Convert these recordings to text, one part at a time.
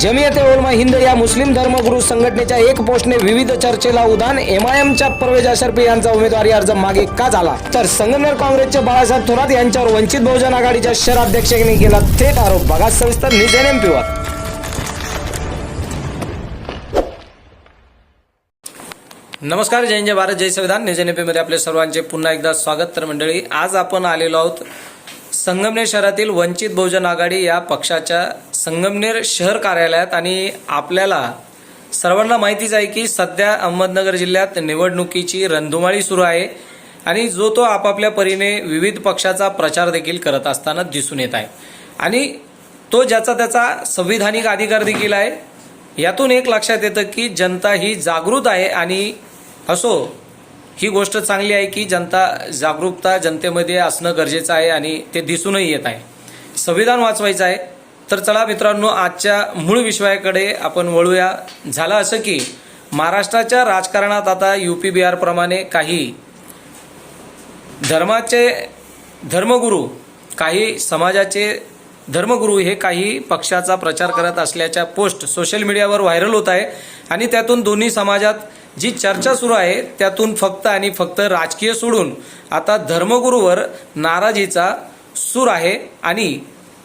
जमियते ओलमा हिंद या मुस्लिम धर्मगुरू संघटनेच्या एक पोस्टने विविध चर्चेला उधाण एमआयएमच्या परवेज अशरफी यांचा उमेदवारी अर्ज मागे का झाला? तर संगमनेर काँग्रेसचे बाळासाहेब थोरात यांच्यावर वंचित बहुजन आघाडीच्या शहराध्यक्षांनी केला थेट आरोप. बघा सविस्तर न्यूज एन नमस्कार जय जय भारत जय संविधान. न्यूज एनमध्ये आपले सर्वांचे पुन्हा एकदा स्वागत तर मंडळी आज आपण आलेलो आहोत संगमनेर शहरातील वंचित बहुजन आघाडी या पक्षाच्या संगमनेर शहर कार्यालयात आणि आपल्याला सर्वांना माहितीच आहे की सध्या अहमदनगर जिल्ह्यात निवडणुकीची रणधुमाळी सुरू आहे आणि जो तो आपापल्या परीने विविध पक्षाचा प्रचार देखील करत असताना दिसून येत आहे. आणि तो ज्याचा त्याचा संविधानिक अधिकार देखील आहे. यातून एक लक्षात येतं की जनता ही जागृत आहे आणि असो ही गोष्ट चांगली आहे की जनता जागरूकता जनतेमध्ये असणं गरजेचं आहे आणि ते दिसूनही येत आहे. संविधान वाचवायचं आहे. तर चला मित्रांनो आजच्या मूळ विषयाकडे आपण वळूया. झालं असं की महाराष्ट्राच्या राजकारणात आता यू पी बिहारप्रमाणे काही धर्माचे धर्मगुरू काही समाजाचे धर्मगुरू हे काही पक्षाचा प्रचार करत असल्याच्या पोस्ट सोशल मीडियावर व्हायरल होत आहे. आणि त्यातून दोन्ही समाजात जी चर्चा सुरू आहे त्यातून फक्त आणि फक्त राजकीय सोडून आता धर्मगुरूवर नाराजीचा सूर आहे आणि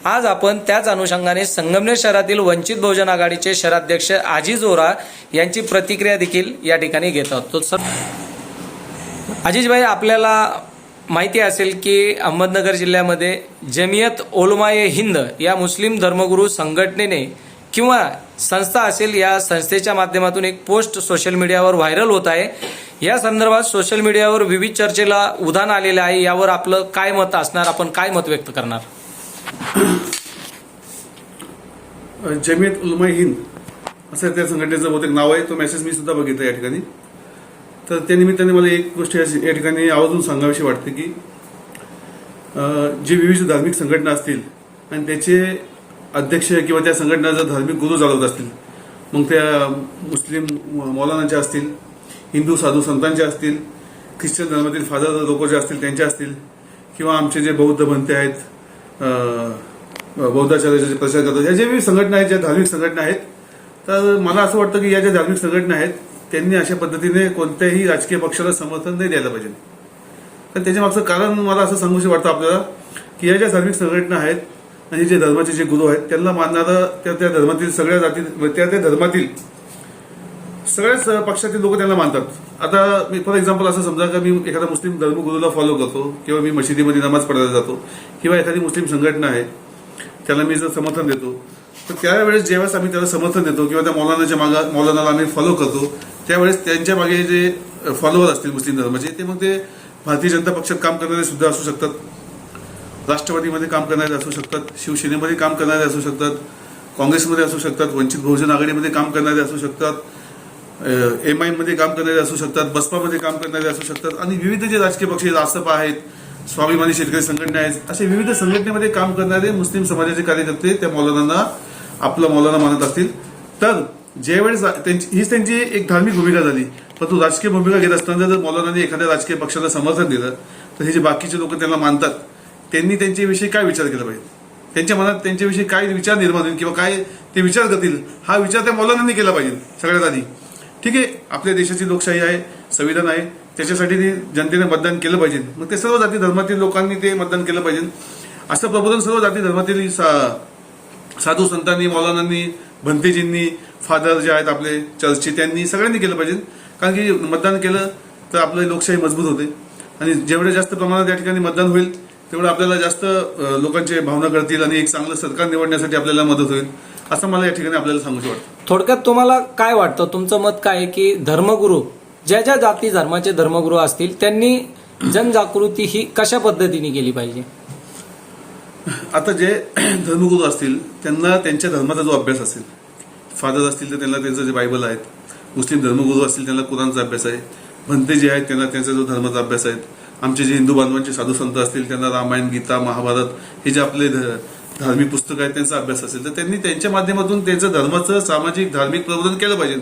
आज आपण त्याच अनुषंगाने संगमनेर शहरातील वंचित बहुजन आघाडीचे शहराध्यक्ष आजी ओरा यांची प्रतिक्रिया देखील या ठिकाणी घेत आहोत. तो सर अजिजभाई आपल्याला माहिती असेल की अहमदनगर जिल्ह्यामध्ये जमियत ओलमाये हिंद या मुस्लिम धर्मगुरू संघटनेने किंवा संस्था असेल या संस्थेच्या माध्यमातून एक पोस्ट सोशल मीडियावर व्हायरल होत आहे. या संदर्भात सोशल मीडियावर विविध चर्चेला उधाण आलेलं आहे. यावर आपलं काय मत असणार? आपण काय मत व्यक्त करणार? जमियत उलमा हिंद असं त्या संघटनेचं बहुतेक नाव आहे. तो मेसेज मी सुद्धा बघितला या ठिकाणी. तर त्या निमित्ताने मला एक गोष्ट या या ठिकाणी आवर्जून सांगावीशी वाटते की जे विविध धार्मिक संघटना असतील आणि त्याचे अध्यक्ष किंवा त्या संघटना जर धार्मिक गुरु चालवत असतील. मग त्या मुस्लिम मौलानाच्या असतील हिंदू साधू संतांच्या असतील ख्रिश्चन धर्मातील फादर लोक जे असतील त्यांच्या असतील किंवा आमचे जे बौद्ध बनते आहेत बौद्धाचार्याचे जे प्रचार करतात या जे संघटना आहेत ज्या धार्मिक संघटना आहेत तर मला असं वाटतं की या ज्या धार्मिक संघटना आहेत त्यांनी अशा पद्धतीने कोणत्याही राजकीय पक्षाला समर्थन नाही द्यायला पाहिजे. तर त्याच्या मागचं कारण मला असं सांगूशी वाटतं आपल्याला की या ज्या धार्मिक संघटना आहेत आणि जे धर्माचे जे गुरु आहेत त्यांना मानणारं त्या त्या धर्मातील सगळ्या जाती त्या त्या धर्मातील सगळ्याच पक्षातील लोक त्यांना मानतात. आता मी फॉर एक्झाम्पल असं समजा का मी एखादा मुस्लिम धर्मगुरूला फॉलो करतो किंवा मी मशिदीमध्ये नमाज पडायला जातो किंवा एखादी मुस्लिम संघटना आहे त्याला मी जर समर्थन देतो तर त्यावेळेस ज्यावेळेस आम्ही त्याला समर्थन देतो किंवा त्या मौलानाच्या मागा मौलानाला आम्ही फॉलो करतो त्यावेळेस त्यांच्या मागे जे फॉलोअर असतील मुस्लिम धर्माचे ते मग ते भारतीय जनता पक्षात काम करणारे सुद्धा असू शकतात. राष्ट्रवादीमध्ये काम करणारे असू शकतात शिवसेनेमध्ये काम करणारे असू शकतात काँग्रेसमध्ये असू शकतात वंचित बहुजन आघाडीमध्ये काम करणारे असू शकतात एम आयमध्ये काम करणारे असू शकतात बसपामध्ये काम करणारे असू शकतात आणि विविध जे राजकीय पक्ष रासपा आहेत स्वाभिमानी शेतकरी संघटना आहेत असे विविध संघटनेमध्ये काम करणारे मुस्लिम समाजाचे कार्यकर्ते त्या मौलानांना आपला मौलाना मानत असतील. तर ज्यावेळेस त्यांची हीच त्यांची एक धार्मिक भूमिका झाली. परंतु राजकीय भूमिका घेत असताना जर मौलानाने एखाद्या राजकीय पक्षाला समर्थन दिलं तर हे जे बाकीचे लोक त्यांना मानतात त्यांनी त्यांच्याविषयी काय विचार केला पाहिजे? त्यांच्या मनात त्यांच्याविषयी काय विचार निर्माण होईल किंवा काय ते विचार करतील हा विचार त्या मौलानांनी केला पाहिजे सगळ्यात आधी. ठीक आहे आपल्या देशाची लोकशाही आहे संविधान आहे त्याच्यासाठी ते जनतेने मतदान केलं पाहिजे. मग ते सर्व जाती धर्मातील लोकांनी ते मतदान केलं पाहिजे. असं प्रबोधन सर्व जाती धर्मातील सा- साधू संतांनी मौलानांनी भंतेजींनी फादर जे आहेत आपले चर्चचे त्यांनी सगळ्यांनी केलं पाहिजे. कारण की मतदान केलं तर आपली लोकशाही मजबूत होते. आणि जेवढे जास्त प्रमाणात या ठिकाणी मतदान होईल तेवढं आपल्याला जास्त लोकांचे भावना कळतील आणि एक चांगलं सरकार निवडण्यासाठी आपल्याला मदत होईल असं मला या ठिकाणी आपल्याला सांगूशी वाटतं. थोडक्यात तुम्हाला काय वाटतं? तुमचं मत काय आहे की धर्मगुरू ज्या ज्या जाती धर्माचे धर्मगुरू असतील त्यांनी जनजागृती ही कशा पद्धतीने केली पाहिजे? आता जे धर्मगुरू असतील त्यांना त्यांच्या धर्माचा जो अभ्यास असेल फादर असतील तर त्यांना त्यांचं जे बायबल आहेत मुस्लिम धर्मगुरू असतील त्यांना कुराणचा अभ्यास आहे भंते जे आहेत त्यांना त्यांचा जो धर्माचा अभ्यास आहे आमचे जे हिंदू बांधवांचे साधू संत असतील त्यांना रामायण गीता महाभारत हे जे आपले ध- धार्मिक पुस्तक आहेत त्यांचा अभ्यास असेल तर त्यांनी त्यांच्या माध्यमातून त्यांचं धर्माचं सामाजिक धार्मिक प्रबोधन केलं पाहिजे.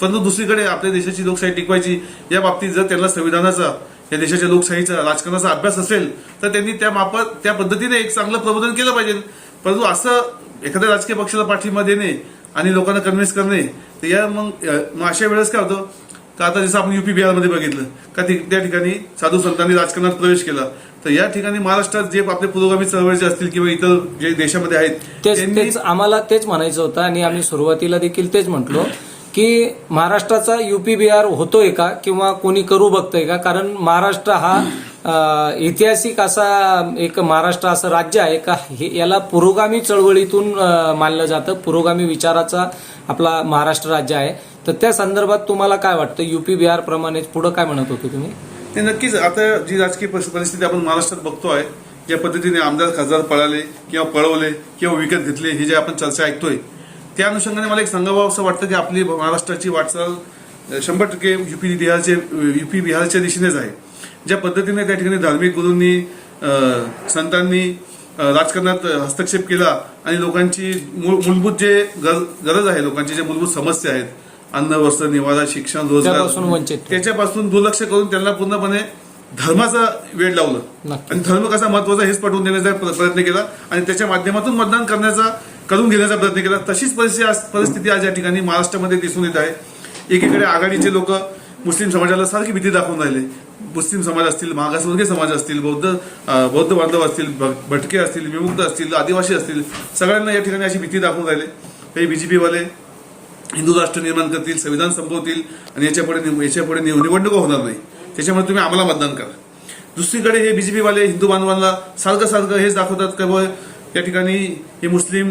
परंतु दुसरीकडे आपल्या देशाची लोकशाही टिकवायची या बाबतीत जर त्यांना संविधानाचा या देशाच्या लोकशाहीचा राजकारणाचा अभ्यास असेल तर त्यांनी त्या मापात त्या पद्धतीने एक चांगलं प्रबोधन केलं पाहिजे. परंतु असं एखाद्या राजकीय पक्षाला पाठिंबा देणे आणि लोकांना कन्व्हिन्स करणे तर या मग मग अशा वेळेस काय होतं का आता जसं आपण युपी बिहारमध्ये बघितलं का ती- त्या ठिकाणी साधू संतांनी राजकारणात प्रवेश केला तर या ठिकाणी महाराष्ट्रात जे आपले पुरोगामी चळवळीचे असतील किंवा इतर जे देशामध्ये आहेत तेच आम्हाला तेच म्हणायचं होतं आणि आम्ही सुरुवातीला देखील तेच म्हटलो की महाराष्ट्राचा युपी बिहार होतोय का किंवा कोणी करू बघतोय का? कारण महाराष्ट्र हा ऐतिहासिक असा एक महाराष्ट्र असं राज्य आहे का? हे याला पुरोगामी चळवळीतून मानलं जातं. पुरोगामी विचाराचा आपला महाराष्ट्र राज्य आहे. तर त्या संदर्भात तुम्हाला काय वाटतं? युपी बिहार प्रमाणेच पुढे काय म्हणत होते तुम्ही? ते नक्कीच. आता जी राजकीय परिस्थिती आपण महाराष्ट्रात बघतोय ज्या पद्धतीने आमदार खासदार पळाले किंवा पळवले किंवा विकत घेतले ही जे आपण चर्चा ऐकतोय त्या अनुषंगाने मला एक सांगावं असं वाटतं की आपली महाराष्ट्राची वाटचाल शंभर टक्के युपी बिहारचे युपी बिहारच्या दिशेनेच आहे. ज्या पद्धतीने त्या ठिकाणी धार्मिक गुरूंनी संतांनी राजकारणात हस्तक्षेप केला आणि लोकांची मूळ- मूलभूत जे गरज आहे लोकांची जे मूलभूत समस्या आहेत अन्न वस्त्र निवारा शिक्षण त्यापासून रोजगार वंचित. त्याच्यापासून दुर्लक्ष करून त्यांना पूर्णपणे धर्माचा वेळ लावलं. नक्की. आणि धर्म कसा महत्त्वाचा हेच पटवून देण्याचा प्र- प्रयत्न केला. आणि त्याच्या माध्यमातून मतदान करण्याचा करून घेण्याचा प्रयत्न केला. तशीच परिस्थिती आज परिस्थिती आज या ठिकाणी महाराष्ट्रामध्ये दिसून येत आहे. एकीकडे आघाडीचे लोक मुस्लिम समाजाला सारखी भीती दाखवून राहिले. मुस्लिम समाज असतील मागासवर्गीय समाज असतील बौद्ध अं, बौद्ध बांधव असतील भ- भटके असतील विमुक्त असतील आदिवासी असतील सगळ्यांना या ठिकाणी अशी भीती दाखवून राहिले. काही बीजेपीवाले हिंदू राष्ट्र निर्माण करतील संविधान संपवतील आणि याच्यापुढे याच्यापुढे निवडणुका होणार नाही. त्याच्यामुळे तुम्ही आम्हाला मतदान करा. दुसरीकडे हे बीजेपीवाले हिंदू बांधवांना सारखं सारखं हेच दाखवतात का बुवा या ठिकाणी हे मुस्लिम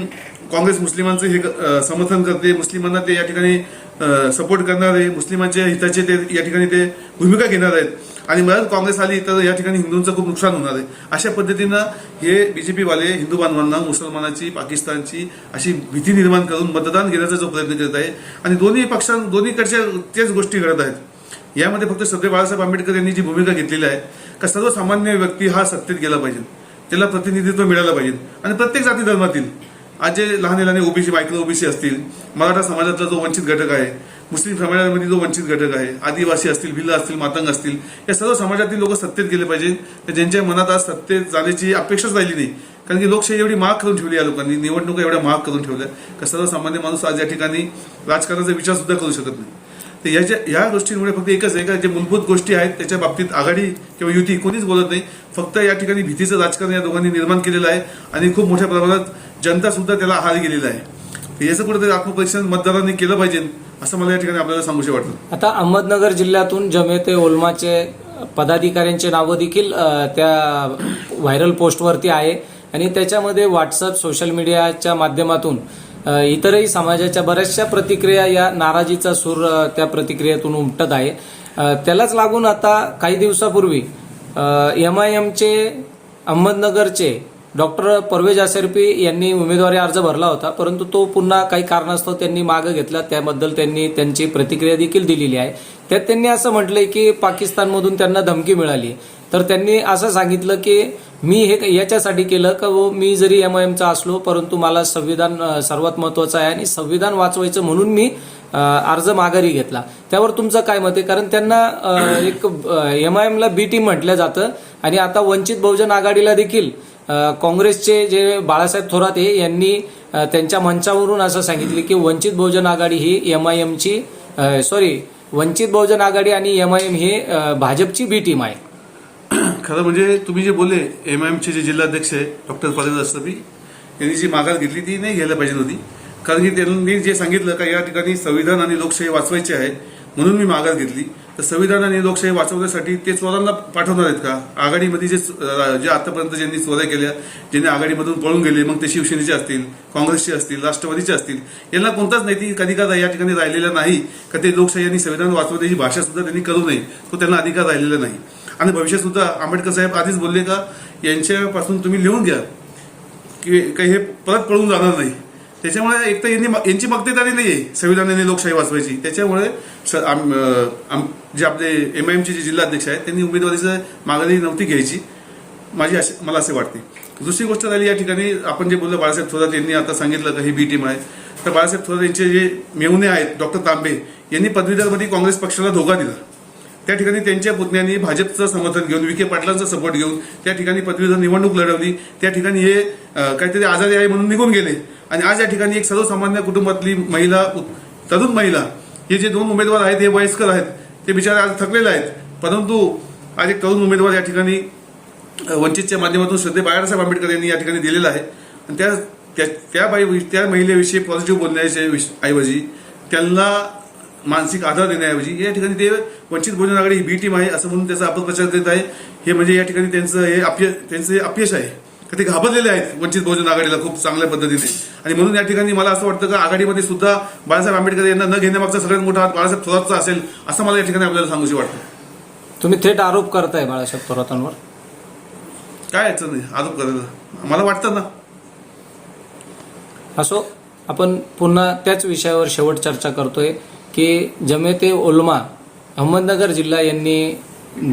काँग्रेस मुस्लिमांचं हे समर्थन करते मुस्लिमांना ते या ठिकाणी सपोर्ट करणार आहे. मुस्लिमांच्या हिताचे ते या ठिकाणी ते भूमिका घेणार आहेत. आणि मग काँग्रेस आली तर या ठिकाणी हिंदूंचं खूप नुकसान होणार आहे. अशा पद्धतीनं हे बीजेपीवाले हिंदू बांधवांना मुसलमानाची पाकिस्तानची अशी भीती निर्माण करून मतदान घेण्याचा जो प्रयत्न करत आहे आणि दोन्ही पक्षां दोन्हीकडच्या तेच गोष्टी घडत आहेत. यामध्ये फक्त सध्या बाळासाहेब आंबेडकर यांनी जी भूमिका घेतलेली आहे का सर्वसामान्य व्यक्ती हा सत्तेत गेला पाहिजे. त्याला प्रतिनिधित्व मिळालं पाहिजे. आणि प्रत्येक जाती धर्मातील आज जे लहान लहान ओबीसी मायक्रो ओबीसी असतील मराठा समाजातला जो वंचित घटक आहे मुस्लिम समाजामध्ये जो वंचित घटक आहे आदिवासी असतील भिल्ल असतील मातंग असतील या सर्व समाजातील लोक सत्तेत गेले पाहिजे. तर ज्यांच्या मनात आज सत्तेत जाण्याची अपेक्षाच राहिली नाही. कारण की लोकशाही एवढी महाग करून ठेवली या लोकांनी निवडणुका एवढ्या महाग करून ठेवल्या. का सर्वसामान्य माणूस आज या ठिकाणी राजकारणाचा विचार सुद्धा करू शकत नाही. तर याच्या या गोष्टींमुळे फक्त एकच आहे का जे मूलभूत गोष्टी आहेत त्याच्या बाबतीत आघाडी किंवा युती कोणीच बोलत नाही. फक्त या ठिकाणी भीतीचं राजकारण या दोघांनी निर्माण केलेलं आहे. आणि खूप मोठ्या प्रमाणात जनता सुद्धा त्याला आहार गेलेला आहे. तर याचं कुठेतरी आत्मपरीक्षण मतदारांनी केलं पाहिजे असं मला या ठिकाणी आपल्याला सांगूशे वाटतं. आता अहमदनगर जिल्ह्यातून जमेते ओलमाचे पदाधिकाऱ्यांचे नावं देखील त्या व्हायरल पोस्टवरती आहे. आणि त्याच्यामध्ये व्हॉट्सअप सोशल मीडियाच्या माध्यमातून इतरही समाजाच्या बऱ्याचशा प्रतिक्रिया या नाराजीचा सूर त्या प्रतिक्रियेतून उमटत आहे. त्यालाच लागून आता काही दिवसापूर्वी एम आय एमचे अहमदनगरचे डॉक्टर परवेज आसरपी यांनी उमेदवारी अर्ज भरला होता परंतु तो पुन्हा काही कारणास्तव त्यांनी मागे घेतला त्याबद्दल त्यांनी त्यांची प्रतिक्रिया देखील दिलेली आहे. त्यात त्यांनी असं म्हटलंय की पाकिस्तानमधून त्यांना धमकी मिळाली. तर त्यांनी असं सांगितलं की मी हे याच्यासाठी केलं का व मी जरी एम आय एमचा असलो परंतु मला संविधान सर्वात महत्वाचं आहे आणि संविधान वाचवायचं म्हणून मी अर्ज माघारी घेतला. त्यावर तुमचं काय मत आहे? कारण त्यांना एक एम आय एमला बी टीम म्हटलं जातं आणि आता वंचित बहुजन आघाडीला देखील काँग्रेसचे जे बाळासाहेब थोरात हे यांनी त्यांच्या मंचावरून असं सांगितले की वंचित बहुजन आघाडी ही एम आय एमची सॉरी वंचित बहुजन आघाडी आणि एम आय एम ही भाजपची बी टीम आहे. खरं म्हणजे तुम्ही जे बोलले एम आय एमचे जे जिल्हाध्यक्ष आहे डॉक्टर परवेज असलबी यांनी जी माघार घेतली ती नाही घ्यायला पाहिजे होती. कारण की त्यांनी जे सांगितलं का या ठिकाणी संविधान आणि लोकशाही वाचवायची आहे म्हणून मी माघार घेतली. तर संविधान आणि लोकशाही वाचवण्यासाठी ते चोरांना पाठवणार आहेत का? आघाडीमध्ये जे जे आतापर्यंत ज्यांनी चोऱ्या केल्या ज्यांनी आघाडीमधून पळून गेले मग ते शिवसेनेचे असतील काँग्रेसचे असतील राष्ट्रवादीचे असतील यांना कोणताच नैतिक अधिकार या ठिकाणी राहिलेला नाही का? ते लोकशाही आणि संविधान वाचवण्याची भाषा सुद्धा त्यांनी करू नये तो त्यांना अधिकार राहिलेला नाही. आणि भविष्यात सुद्धा आंबेडकर साहेब आधीच बोलले का यांच्यापासून तुम्ही लिहून घ्या की काही हे परत पळून जाणार नाही. त्याच्यामुळे एक तर यांनी यांची मक्तेदारी नाही आहे. संविधानाने लोकशाही वाचवायची. त्याच्यामुळे आम- आम- जे आपले एम आय एमचे जे जिल्हाध्यक्ष आहेत त्यांनी उमेदवारीचं मागणी नव्हती घ्यायची. माझी असे मला असे वाटते. दुसरी गोष्ट झाली या ठिकाणी आपण जे बोललो बाळासाहेब थोरात यांनी आता सांगितलं का ही बी टीम आहे. तर बाळासाहेब थोरात यांचे जे मेहुणे आहेत डॉक्टर तांबे यांनी पदवीधरमध्ये काँग्रेस पक्षाला धोका दिला. त्या ठिकाणी त्यांच्या पुतण्यांनी भाजपचं समर्थन घेऊन विखे पाटलांचा सपोर्ट घेऊन त्या ठिकाणी पदवीधर निवडणूक लढवली. त्या ठिकाणी हे काहीतरी आजारी आहे म्हणून निघून गेले. आणि आज या ठिकाणी एक सर्वसामान्य कुटुंबातली महिला तरुण महिला हे जे दोन उमेदवार आहेत हे वयस्कर आहेत ते बिचारे आज थकलेले आहेत. परंतु आज एक तरुण उमेदवार या ठिकाणी वंचितच्या माध्यमातून श्रद्धे बाळासाहेब आंबेडकर यांनी या ठिकाणी दिलेला आहे. आणि त्या त्या त्या बाई त्या महिलेविषयी पॉझिटिव्ह बोलण्याच्या ऐवजी त्यांना मानसिक आधार देण्याऐवजी या ठिकाणी ते वंचित बहुजन आघाडी ही बी टीम आहे असं म्हणून त्याचा अपप्रचार देत आहे. हे म्हणजे या ठिकाणी त्यांचं हे अपय त्यांचं हे अपयश आहे. का ते घाबरलेले आहेत. वंचित बहुजन आघाडीला खूप चांगल्या पद्धतीने. आणि म्हणून या ठिकाणी मला असं वाटतं का आघाडीमध्ये सुद्धा बाळासाहेब आंबेडकर यांना न घेण्यामागचा सगळ्यात मोठा हात बाळासाहेब थोरातचा असेल असं मला या ठिकाणी आपल्याला सांगूशी वाटतं. तुम्ही थेट आरोप करताय बाळासाहेब थोरातांवर? काय यायचं नाही आरोप करायला मला वाटतं ना. असो आपण पुन्हा त्याच विषयावर शेवट चर्चा करतोय की जमेते उलमा अहमदनगर जिल्हा यांनी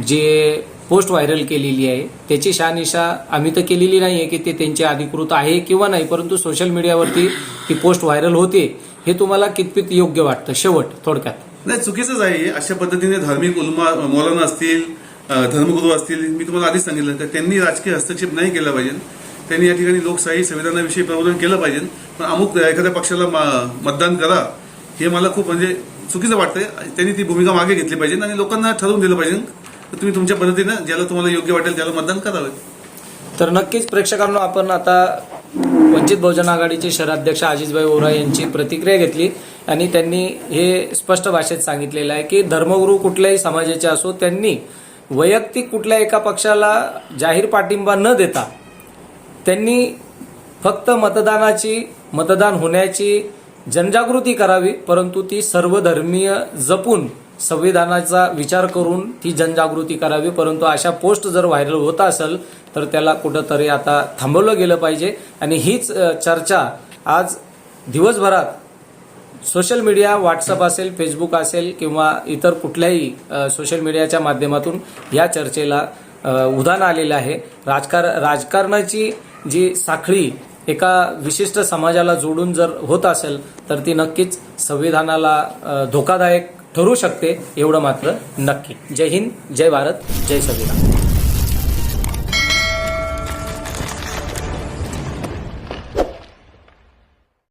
जे पोस्ट व्हायरल केलेली आहे. त्याची शहानिशा आम्ही तर केलेली नाही आहे की ते त्यांचे अधिकृत आहे किंवा नाही परंतु सोशल मीडियावरती ती पोस्ट व्हायरल होते हे तुम्हाला कितपत योग्य वाटतं? शेवट थोडक्यात. नाही चुकीचंच आहे. अशा पद्धतीने धार्मिक उलमा मौलाना असतील धर्मगुरू असतील मी तुम्हाला आधीच सांगितलं तर त्यांनी राजकीय हस्तक्षेप नाही केला पाहिजे. त्यांनी या ठिकाणी लोकशाही संविधानाविषयी प्रबोधन केलं पाहिजे. पण अमुक एखाद्या पक्षाला मतदान करा हे मला खूप म्हणजे चुकीचं वाटतंय. त्यांनी ती भूमिका मागे घेतली पाहिजे आणि लोकांना ठरवून दिलं पाहिजे. तर तुम्ही तुमच्या पद्धतीनं ज्याला तुम्हाला योग्य वाटेल त्याला मतदान करावं. तर नक्कीच प्रेक्षकांना आपण आता वंचित बहुजन आघाडीचे शहराध्यक्ष अजितभाई ओरा यांची प्रतिक्रिया घेतली आणि त्यांनी हे स्पष्ट भाषेत सांगितलेलं आहे की धर्मगुरू कुठल्याही समाजाचे असो त्यांनी वैयक्तिक कुठल्या एका पक्षाला जाहीर पाठिंबा न देता त्यांनी फक्त मतदानाची मतदान होण्याची जनजागृती करावी परंतु ती सर्वधर्मीय जपून संविधानाचा विचार करून ती जनजागृती करावी परंतु अशा पोस्ट जर व्हायरल होत असेल तर त्याला कुठंतरी आता थांबवलं गेलं पाहिजे. आणि हीच चर्चा आज दिवसभरात सोशल मीडिया व्हॉट्सअप असेल फेसबुक असेल किंवा इतर कुठल्याही सोशल मीडियाच्या माध्यमातून या चर्चेला अ, आलेलं आहे. राजकार राजकारणाची जी साखळी एका विशिष्ट समाजाला जोडून जर होत असेल तर ती नक्कीच संविधानाला धोकादायक ठरू शकते एवढं मात्र नक्की. जय हिंद जय भारत जय संविधान